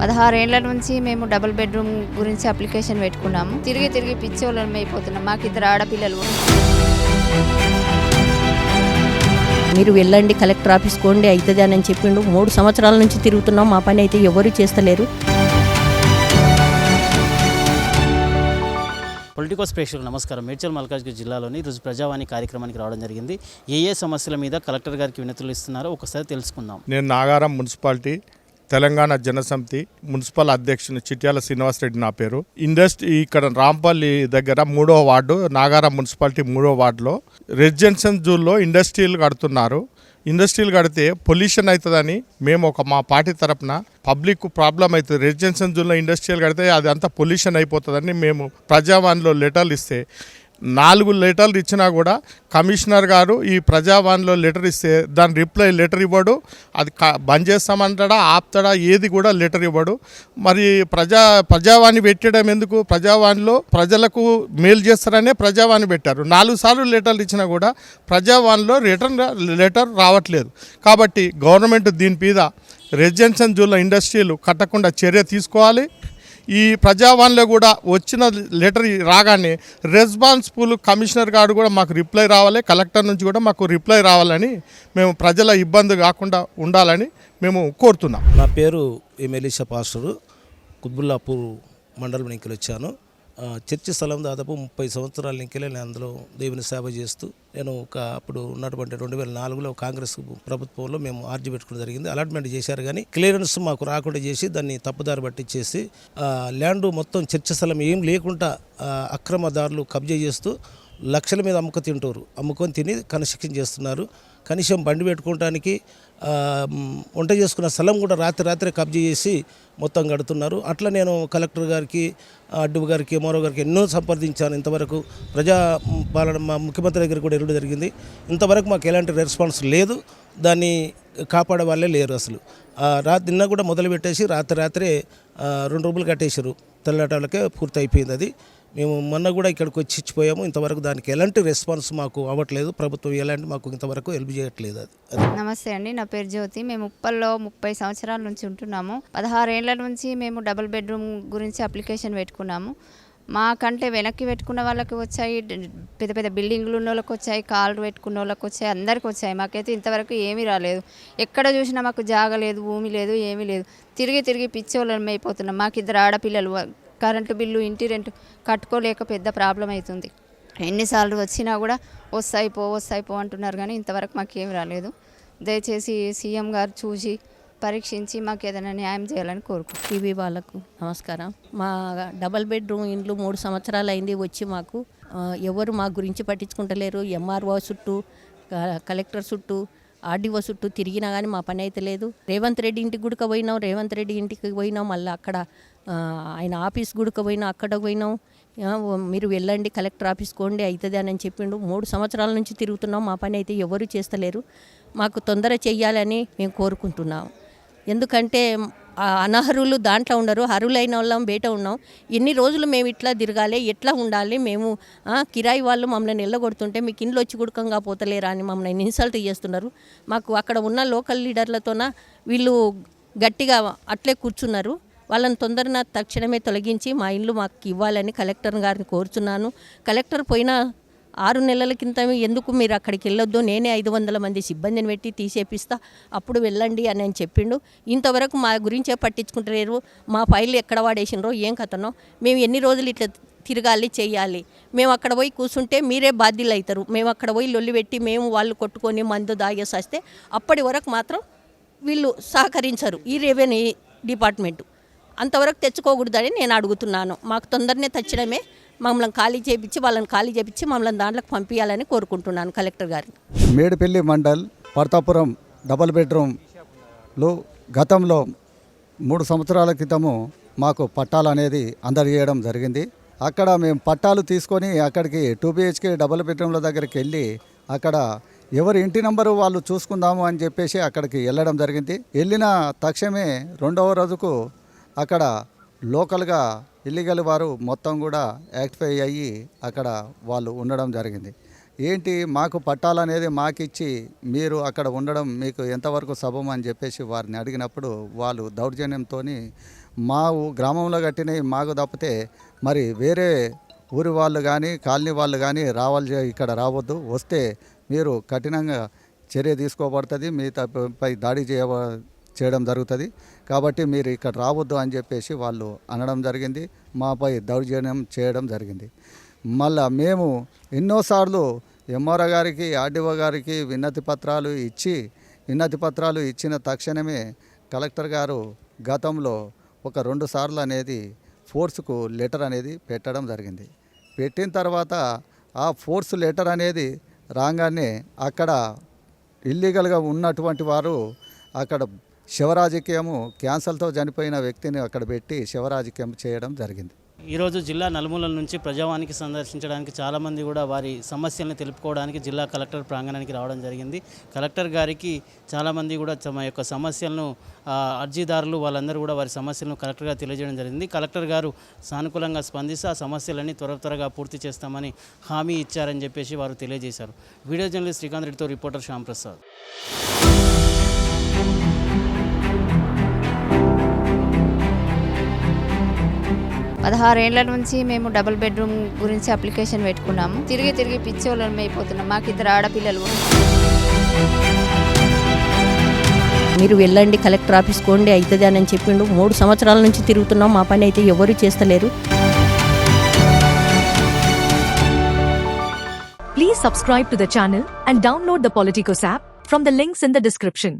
పదహారేళ్ళ నుంచి మేము double bedroom గురించి అప్లికేషన్ పెట్టుకున్నాము. తిరిగి తిరిగి పిచ్చోళ్ళం అయిపోతున్నాం. మాకు ఇద్దరు ఆడపిల్లలు. మీరు వెళ్ళండి కలెక్టర్ ఆఫీస్ కోండి అవుతుంది అని చెప్పిండు. మూడు సంవత్సరాల నుంచి తిరుగుతున్నాం. మా పని అయితే ఎవరు చేస్తలేరు. పొలిటికోస్ ప్రేక్షకులకు నమస్కారం. మేడ్చల్ మల్కాజ్గిరి జిల్లాలోని ఈరోజు ప్రజావాణి కార్యక్రమానికి రావడం జరిగింది. ఏ ఏ సమస్యల మీద కలెక్టర్ గారికి వినతులు ఇస్తున్నారో ఒకసారి తెలుసుకుందాం. నేను నాగారం మున్సిపాలిటీ తెలంగాణ జనసమితి మున్సిపల్ అధ్యక్షుని చిట్యాల శ్రీనివాసరెడ్డి నా పేరు. ఇండస్ట్రీ ఇక్కడ రాంపల్లి దగ్గర మూడో వార్డు నాగారం మున్సిపాలిటీ మూడో వార్డులో రెసిడెన్షియల్ జూల్లో ఇండస్ట్రీలు కడుతున్నారు. ఇండస్ట్రీలు కడితే పొల్యూషన్ అవుతుందని మేము ఒక మా పార్టీ తరపున పబ్లిక్ ప్రాబ్లం అవుతుంది రెసిడెన్షియల్ జూన్లో ఇండస్ట్రియల్ కడితే అది అంతా పొల్యూషన్ అయిపోతుందని మేము ప్రజావాణిలో లెటర్లు ఇస్తే నాలుగు లెటర్లు ఇచ్చినా కూడా కమిషనర్ గారు ఈ ప్రజావాణిలో లెటర్ ఇస్తే దాని రిప్లై లెటర్ ఇవ్వడు అది క- బంద్ చేస్తామంటాడా ఆపుతాడా ఏది కూడా లెటర్ ఇవ్వడు. మరి ప్రజా ప్రజావాణి పెట్టడం ఎందుకు? ప్రజావాణిలో ప్రజలకు మేలు చేస్తారనే ప్రజావాణి పెట్టారు. నాలుగు సార్లు లెటర్లు ఇచ్చినా కూడా ప్రజావాణిలో రిటర్న్ లెటర్ రావట్లేదు. కాబట్టి గవర్నమెంట్ దీని మీద రెసిడెన్షియల్ జూన్లో ఇండస్ట్రీలు కట్టకుండా చర్య తీసుకోవాలి. ఈ ప్రజావాణిలో కూడా వచ్చిన లెటర్ రాగానే రెస్పాన్సిబుల్ కమిషనర్ గారు కూడా మాకు రిప్లై రావాలి కలెక్టర్ నుంచి కూడా మాకు రిప్లై రావాలని మేము ప్రజల ఇబ్బంది కాకుండా ఉండాలని మేము కోరుతున్నాం. నా పేరు ఎమ్మెల్యేషా పాస్టరు కుత్బుల్లాపూర్ మండలం నుంచి వచ్చాను చర్చి స్థలం దాదాపు ముప్పై సంవత్సరాల నుంచి నేను అందులో దేవుని సేవ చేస్తూ నేను ఒక అప్పుడు ఉన్నటువంటి రెండు వేల నాలుగులో కాంగ్రెస్ ప్రభుత్వంలో మేము ఆర్జీ పెట్టుకోవడం జరిగింది. అలాట్మెంట్ చేశారు కానీ క్లియరెన్స్ మాకు రాకుండా చేసి దాన్ని తప్పుదారి పట్టించేసి ల్యాండ్ మొత్తం చర్చి స్థలం ఏం లేకుండా అక్రమదారులు కబ్జా చేస్తూ లక్షల మీద అమ్ముకు తింటారు. అమ్ముకొని తిని కన్స్ట్రక్షన్ చేస్తున్నారు. కనీసం బండి పెట్టుకోవడానికి వంట చేసుకున్న స్థలం కూడా రాత్రి రాత్రి కబ్జా చేసి మొత్తం కడుతున్నారు. అట్లా నేను కలెక్టర్ గారికి అడ్డు గారికి మరో గారికి ఎన్నో సంప్రదించాను. ఇంతవరకు ప్రజా పాలన మా ముఖ్యమంత్రి దగ్గర కూడా ఎరుడు జరిగింది. ఇంతవరకు మాకు ఎలాంటి రెస్పాన్స్ లేదు. దాన్ని కాపాడే వాళ్ళే లేరు అసలు. రాత్రి నిన్న కూడా మొదలు పెట్టేసి రాత్రి రాత్రే రెండు రూపాయలు కట్టేశారు. తెల్లటాలకే పూర్తి అయిపోయింది అది. మేము మొన్న కూడా ఇక్కడికి వచ్చి ఇచ్చిపోయాము. ఇంతవరకు దానికి ఎలాంటి రెస్పాన్స్ మాకు అవ్వట్లేదు. ప్రభుత్వం ఎలాంటి మాకు ఇంతవరకు హెల్ప్ చేయట్లేదు అది. నమస్తే అండి. నా పేరు జ్యోతి. మేము ఉప్పల్లో ముప్పై సంవత్సరాల నుంచి ఉంటున్నాము. పదహారేళ్ళ నుంచి మేము డబుల్ బెడ్రూమ్ గురించి అప్లికేషన్ పెట్టుకున్నాము. మాకంటే వెనక్కి పెట్టుకున్న వాళ్ళకి వచ్చాయి. పెద్ద పెద్ద బిల్డింగ్లు ఉన్న వాళ్ళకి వచ్చాయి. కాళ్ళు పెట్టుకున్న వాళ్ళకి వచ్చాయి. అందరికి వచ్చాయి. మాకైతే ఇంతవరకు ఏమీ రాలేదు. ఎక్కడ చూసినా మాకు జాగ లేదు భూమి లేదు ఏమీ లేదు. తిరిగి తిరిగి పిచ్చోళ్ళం అయిపోతున్నాం. మాకు ఇద్దరు ఆడపిల్లలు కరెంటు బిల్లు ఇంటి రెంట్ కట్టుకోలేక పెద్ద ప్రాబ్లం అవుతుంది ఎన్నిసార్లు వచ్చినా కూడా వస్తాయి పో వస్తాయి పో అంటున్నారు కానీ ఇంతవరకు మాకేం రాలేదు. దయచేసి సీఎం గారు చూసి పరీక్షించి మాకు ఏదైనా న్యాయం చేయాలని కోరుకు టీవీ వాళ్ళకు నమస్కారం. మా డబల్ బెడ్రూమ్ ఇండ్లు మూడు సంవత్సరాలు అయింది వచ్చి మాకు ఎవరు మా గురించి పట్టించుకుంటలేరు. ఎంఆర్ఓ చుట్టూ క- కలెక్టర్ చుట్టూ ఆర్డీఓ చుట్టూ తిరిగినా కానీ మా పని అయితే లేదు. రేవంత్ రెడ్డి ఇంటికి గుడిక పోయినాం రేవంత్ రెడ్డి ఇంటికి పోయినాం మళ్ళీ అక్కడ ఆయన ఆఫీస్ గుడిక పోయినాం అక్కడ పోయినాం. మీరు వెళ్ళండి కలెక్టర్ ఆఫీస్ కోండి అవుతుంది అని చెప్పిండు. మూడు సంవత్సరాల నుంచి తిరుగుతున్నాం మా పని అయితే ఎవరు చేస్తలేరు. మాకు తొందర చెయ్యాలని మేము కోరుకుంటున్నాం. ఎందుకంటే అనర్హులు దాంట్లో ఉండరు అర్హులైన వాళ్ళం బయట ఉన్నాం. ఎన్ని రోజులు మేము ఇట్లా తిరగాలి ఎట్లా ఉండాలి మేము కిరాయి వాళ్ళు మమ్మల్ని వెళ్ళగొడుతుంటే మీకు ఇంట్లో వచ్చి గుడకంగా పోతలేరా అని మమ్మల్ని ఇన్సల్ట్ చేస్తున్నారు. మాకు అక్కడ ఉన్న లోకల్ లీడర్లతోన వీళ్ళు గట్టిగా అట్లే కూర్చున్నారు. వాళ్ళని తొందరన తక్షణమే తొలగించి మా ఇల్లు మాకు ఇవ్వాలని కలెక్టర్ గారిని కోరుచున్నాను. కలెక్టర్ పోయిన ఆరు నెలల కింద ఎందుకు మీరు అక్కడికి వెళ్ళొద్దు? నేనే ఐదు వందల మంది సిబ్బందిని పెట్టి తీసేపిస్తా. అప్పుడు వెళ్ళండి అని అని చెప్పిండు. ఇంతవరకు మా గురించే పట్టించుకుంటలేరు. మా ఫైల్ ఎక్కడ వాడేసినరో ఏం కథనో. మేము ఎన్ని రోజులు ఇట్లా తిరగాలి చేయాలి? మేము అక్కడ పోయి కూర్చుంటే మీరే బాధ్యులు అవుతారు మేము అక్కడ పోయి లొల్లి పెట్టి మేము వాళ్ళు కొట్టుకొని మందు దాగేసి వస్తే అప్పటి వరకు మాత్రం వీళ్ళు సహకరించరు. ఈ రెవెన్యూ డిపార్ట్మెంటు. అంతవరకు తెచ్చుకోకూడదని నేను అడుగుతున్నాను. మాకు తొందరనే తెచ్చడమే. మమ్మల్ని ఖాళీ చేపించి వాళ్ళని ఖాళీ చేపించి మమ్మల్ని దాంట్లోకి పంపించాలని కోరుకుంటున్నాను కలెక్టర్ గారిని. మేడిపల్లి మండల్ పర్తాపురం డబల్ బెడ్రూమ్లో గతంలో మూడు సంవత్సరాల క్రితము మాకు పట్టాలు అనేది అందజేయడం జరిగింది. అక్కడ మేము పట్టాలు తీసుకొని అక్కడికి టూ బిహెచ్కే డబల్ బెడ్రూమ్ల దగ్గరికి వెళ్ళి అక్కడ ఎవరి ఇంటి నంబరు వాళ్ళు చూసుకుందాము అని చెప్పేసి అక్కడికి వెళ్ళడం జరిగింది. వెళ్ళిన తక్షణమే రెండవ రోజుకు అక్కడ లోకల్గా ఇల్లీగల్ వారు మొత్తం కూడా యాక్టిఫై అయ్యి అక్కడ వాళ్ళు ఉండడం జరిగింది. ఏంటి మాకు పట్టాలనేది మాకిచ్చి మీరు అక్కడ ఉండడం మీకు ఎంతవరకు సభం అని చెప్పేసి వారిని అడిగినప్పుడు వాళ్ళు దౌర్జన్యంతో మా గ్రామంలో కట్టినవి మాకు తప్పితే మరి వేరే ఊరి వాళ్ళు కానీ కాలనీ వాళ్ళు కానీ రావాలి ఇక్కడ రావద్దు. వస్తే మీరు కఠినంగా చర్య తీసుకోబడుతుంది. మీ తప్ప- పై దాడి చేయ చేయడం జరుగుతుంది. కాబట్టి మీరు ఇక్కడ రావద్దు అని చెప్పేసి వాళ్ళు అనడం జరిగింది. మాపై దౌర్జన్యం చేయడం జరిగింది. మళ్ళా మేము ఎన్నోసార్లు ఎంఆర్ఓ గారికి ఆర్డీఓ గారికి విన్నతి పత్రాలు ఇచ్చి విన్నతి పత్రాలు ఇచ్చిన తక్షణమే కలెక్టర్ గారు గతంలో ఒక రెండు సార్లు అనేది ఫోర్స్కు లెటర్ అనేది పెట్టడం జరిగింది. పెట్టిన తర్వాత ఆ ఫోర్స్ లెటర్ అనేది రాగానే అక్కడ ఇల్లీగల్గా ఉన్నటువంటి వారు అక్కడ శివరాజకీయము క్యాన్సర్తో చనిపోయిన వ్యక్తిని అక్కడ పెట్టి శివరాజకీయం చేయడం జరిగింది. ఈరోజు జిల్లా నలుమూలల నుంచి ప్రజావానికి సందర్శించడానికి చాలామంది కూడా వారి సమస్యలను తెలుపుకోవడానికి జిల్లా కలెక్టర్ ప్రాంగణానికి రావడం జరిగింది. కలెక్టర్ గారికి చాలామంది కూడా తమ యొక్క సమస్యలను అర్జీదారులు వాళ్ళందరూ కూడా వారి సమస్యలను కలెక్టర్ గారు తెలియజేయడం జరిగింది. కలెక్టర్ గారు సానుకూలంగా స్పందిస్తే ఆ సమస్యలన్నీ త్వర త్వరగా పూర్తి చేస్తామని హామీ ఇచ్చారని చెప్పేసి వారు తెలియజేశారు. వీడియో జర్నలిస్ట్ శ్రీకాంత్ రెడ్డితో రిపోర్టర్ శ్యాంప్రసాద్ పదహారేళ్ళ నుంచి మేము డబుల్ బెడ్రూమ్ గురించి అప్లికేషన్ పెట్టుకున్నాము. తిరిగి తిరిగి పిచ్చోళ్ళం అయిపోతున్నాం. మాకు ఇద్దరు ఆడపిల్లలు. మీరు వెళ్ళండి కలెక్టర్ ఆఫీస్ కోండి అవుతుంది అని చెప్పిండు. మూడు సంవత్సరాల నుంచి తిరుగుతున్నాం. మా పని అయితే ఎవరు చేస్తలేరు. Please subscribe to the channel and download the Politicos app from the links in the description.